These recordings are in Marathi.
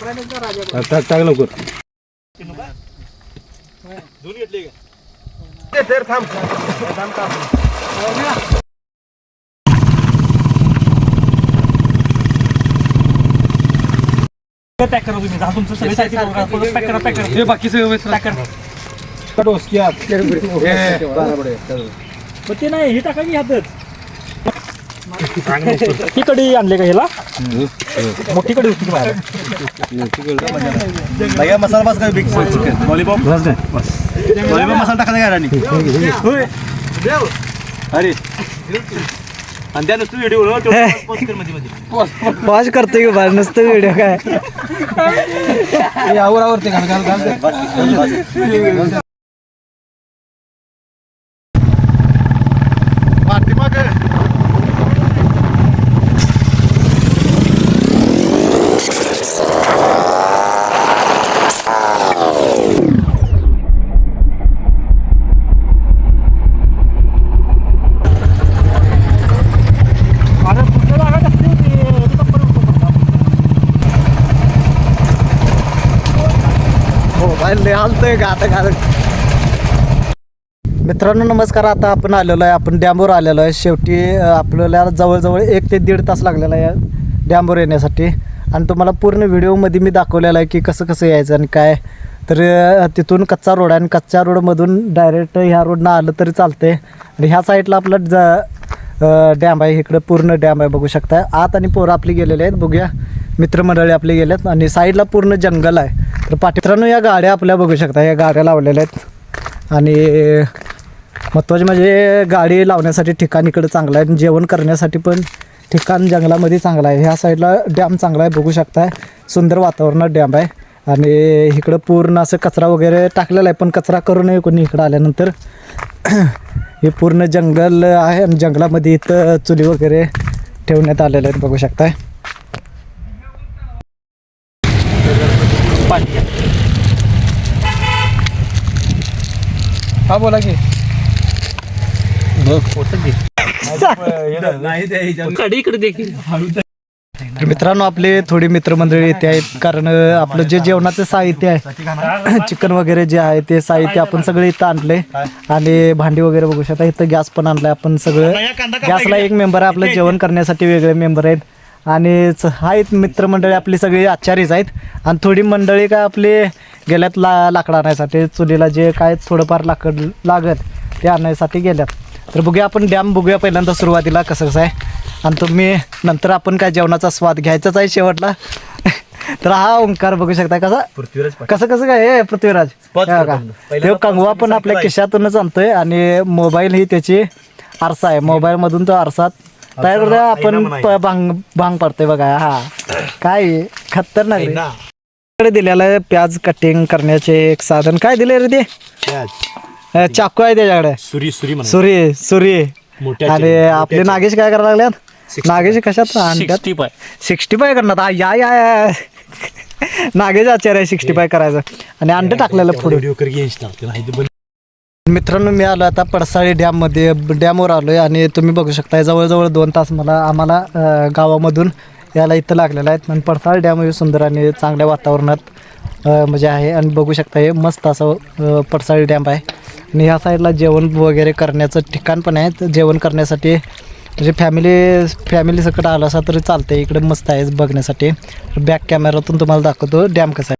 टाक टाक लवकर. पॅक करा तुम्ही जा तुमचं सगळं साहित्य करा पॅक करा पॅक करा हे. बाकी सगळं पॅक करा मग ते नाही हे टाका की ह्यातच. ही कडी आणले का ह्याला मोठी कडी होती भैया मसाला बस काय बिग चिकन लॉलीपॉप लॉलीपॉप मसाला टाकायचा काय राणी होय अरे आणि त्या नुसतं व्हिडिओ मध्ये मध्ये पॉज करतोय की बाहेर नुसतं व्हिडिओ काय आवर आवरते घाल घाल मोबाईल लय का आता घाल मित्रांनो नमस्कार. आता आपण आलेलो आहे आपण डॅमवर आलेलो आहे. शेवटी आपल्याला जवळजवळ एक ते दीड तास लागलेला आहे डॅमवर येण्यासाठी. आणि तुम्हाला पूर्ण व्हिडिओमध्ये मी दाखवलेला आहे की कसं कसं यायचं आणि काय. तर तिथून कच्चा रोड आहे आणि कच्च्या रोडमधून डायरेक्ट ह्या रोडनं आलं तरी चालते आणि ह्या साईडला आपलं ज डॅम आहे. इकडं पूर्ण डॅम आहे बघू शकता आत आणि पोरं आपली गेलेले आहेत. बघूया. मित्रमंडळी आपले गेलेत आणि साईडला पूर्ण जंगल आहे. तर पाठित्रांनो या गाड्या आपल्या बघू शकता. या गाड्या लावलेल्या आहेत. आणि महत्त्वाचे म्हणजे गाडी लावण्यासाठी ठिकाण इकडं चांगलं आहे. जेवण करण्यासाठी पण ठिकाण जंगलामध्ये चांगलं आहे. ह्या साईडला डॅम चांगला आहे बघू शकता सुंदर वातावरणात डॅम आहे. आणि इकडं पूर्ण असं कचरा वगैरे टाकलेला आहे पण कचरा करू नये कोणी इकडं आल्यानंतर. हे पूर्ण जंगल आहे आणि जंगलामध्ये इथं चुली वगैरे ठेवण्यात आलेले आहेत बघू शकताय. हा बोला की. कडी इकडे देखील तर मित्रांनो आपले थोडी मित्रमंडळी इथे आहेत कारण आपलं जे जेवणाचं साहित्य आहे चिकन वगैरे जे आहे ते साहित्य आपण सगळे इथं आणले. आणि भांडी वगैरे बघू शकता इथं गॅस पण आणलाय. आपण सगळं गॅसला एक मेंबर आहे आपलं जेवण करण्यासाठी वेगळे मेंबर आहेत. आणि च- आहेत मित्रमंडळी आपली सगळी आचारीच आहेत. आणि थोडी मंडळी काय आपली गेल्यात ला लाकडं आणायसाठी चुलीला जे काय थोडंफार लाकड लागत ते आणण्यासाठी गेल्यात. तर बघूया आपण डॅम बघूया पहिल्यांदा सुरुवातीला कसं कसं आहे. आणि तुम्ही नंतर आपण काय जेवणाचा स्वाद घ्यायचाच आहे शेवटला. तर हा ओंकार बघू शकता कसा पृथ्वीराज कसं कसं काय? हे पृथ्वीराज. हे बघा. पहिल्यांदा तो कंगवा पण आपल्या. खिशातूनच आणतोय आणि मोबाईल ही त्याची आरसा आहे. मोबाईल मधून तो आरसा तयार आपण. प- भांग भांग पडतोय बघा हा. काय हे? खतरनाक रे. इकडे दिलेलं आहे प्याज कटिंग करण्याचे एक साधन. काय दिले रे ते? अं, चाकू आहे त्याच्याकडे. सुरी सुरी म्हणा सुरी सुरी. मोठ्या आणि आपले नागेश काय करायला लागल्यात? नागेश कशात आणतात? सिक्स्टी पाय. सिक्स्टी फाय करणार. आ, या या या. नागेश आचार्य सिक्स्टी फाय करायचं. आणि अंड टाकलेलं पुढे. व्हिडिओ कर की इंस्टा नाही तर बंद मित्रांनो मी आलो आता पडसाळी डॅममध्ये. डॅमवर आलो आहे आणि तुम्ही बघू शकता जवळजवळ दोन तास मला आम्हाला गावामधून यायला इथं लागलेलं आहे आणि पडसाळी डॅम हे सुंदर आणि चांगल्या वातावरणात म्हणजे आहे. आणि बघू शकता हे मस्त असं पडसाळी डॅम आहे. आणि ह्या साईडला जेवण वगैरे करण्याचं ठिकाण पण आहे. तर जेवण करण्यासाठी म्हणजे फॅमिली फॅमिली सकट आलं असा तरी चालतं इकडे मस्त आहे बघण्यासाठी. बॅक कॅमेरातून तुम्हाला दाखवतो डॅम कसा आहे.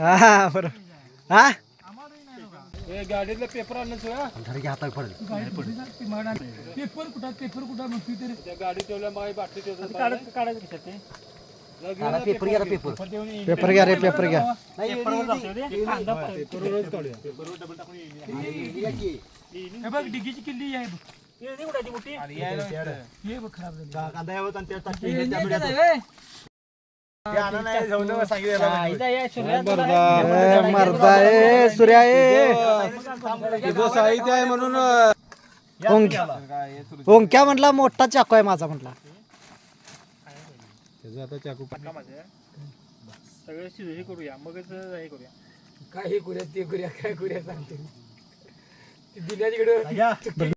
हा बरोबर हा? गाडीतलं पेपर आणलं पेपर कुठं पेपर कुठं म्हणतोय तरी। गाडी ठेवल्या मागे बाटली ठेवतात काढायचं कशात ते पेपर घ्या पेपर। पेपर घ्या रे पेपर घ्या रे. हे बघ डिगीची किल्ली आहे बघ. ती हे बघ खराब झाली। कांदा यावं आणि ते हे त्या मिठात. मर्दा ए सूर्या ए साहित्य आहे म्हणून. ओंक- ओंक्या म्हटला मोठा चाकू आहे माझा म्हटला. आता चाकू सगळं शिजू हे करूया मगच हे करूया. काय हे करूया ते करूया काय करूया सांगते दिल्या तिकडे